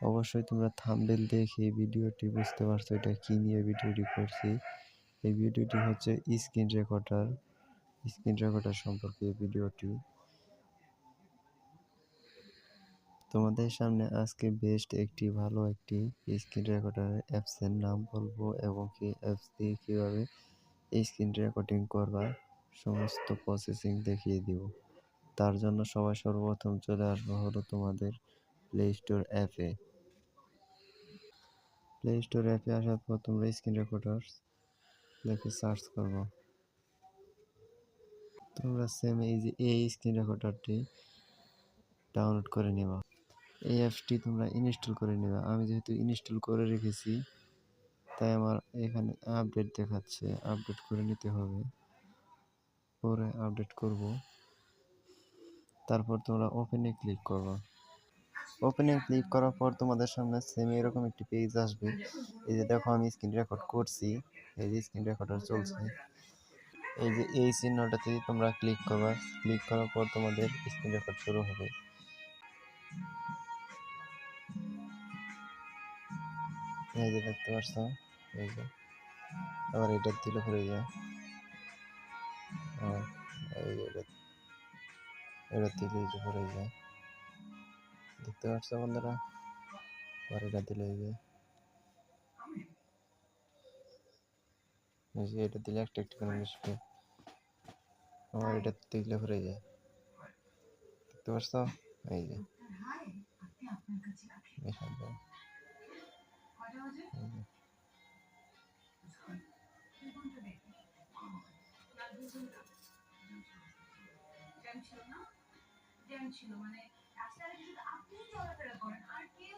অবশ্যই তোমরা থাম্বনেল দেখে ভিডিওটি বুঝতে পারছ এটা কি নিয়ে ভিডিওটি করছি। এই ভিডিওটি হচ্ছে স্ক্রিন রেকর্ডার স্ক্রিন রেকর্ডার সম্পর্কে ভিডিওটি তোমাদের সামনে আজকে বেস্ট একটি, ভালো একটি স্ক্রিন রেকর্ডার অ্যাপসের নাম বলব এবং কি অ্যাপস দিয়ে কীভাবে স্ক্রিন রেকর্ডিং করবা, সমস্ত প্রসেসিং দেখিয়ে দিব। তার জন্য সবাই সর্বপ্রথম চলে আসব হলো তোমাদের প্লে স্টোর অ্যাপে প্লে স্টোর অ্যাপে আসার পর তোমরা স্ক্রিন রেকর্ডার লিখে সার্চ করব। তোমরা সেম এই যে এই স্ক্রিন রেকর্ডারটি ডাউনলোড করে নেবা। এই অ্যাপসটি তোমরা ইনস্টল করে নেবে। আমি যেহেতু ইনস্টল করে রেখেছি, তাই আমার এখানে আপডেট দেখাচ্ছে। আপডেট করে নিতে হবে। পরে আপডেট করব। তারপর তোমরা ওপেনে ক্লিক করবা। ওপেনে ক্লিক করার পর তোমাদের সামনে সেম এরকম একটি পেজ আসবে। এই যে দেখো, আমি স্ক্রিন রেকর্ড করছি। এই যে স্ক্রিন রেকর্ডার চলছে। এই যে এই চিহ্নটাতে তোমরা ক্লিক করবা। ক্লিক করার পর তোমাদের স্ক্রিন রেকর্ড শুরু হবে। এই যে দেখতে পাচ্ছ? এই যে। আবার এটা দিলে পরে যায়। এই এটা এটা দিলে পরে যায়। দেখতে পাচ্ছ বন্ধুরা? এটা দিলে যে। এটা দিলে একটা একটা করে। মিশবে আবার এটা দিলে পরে যায় দেখতে পাচ্ছ এই যে। ছিল না? ছিল মানে রাস্তায় আপনি চলাফেরা করেন আর কেউ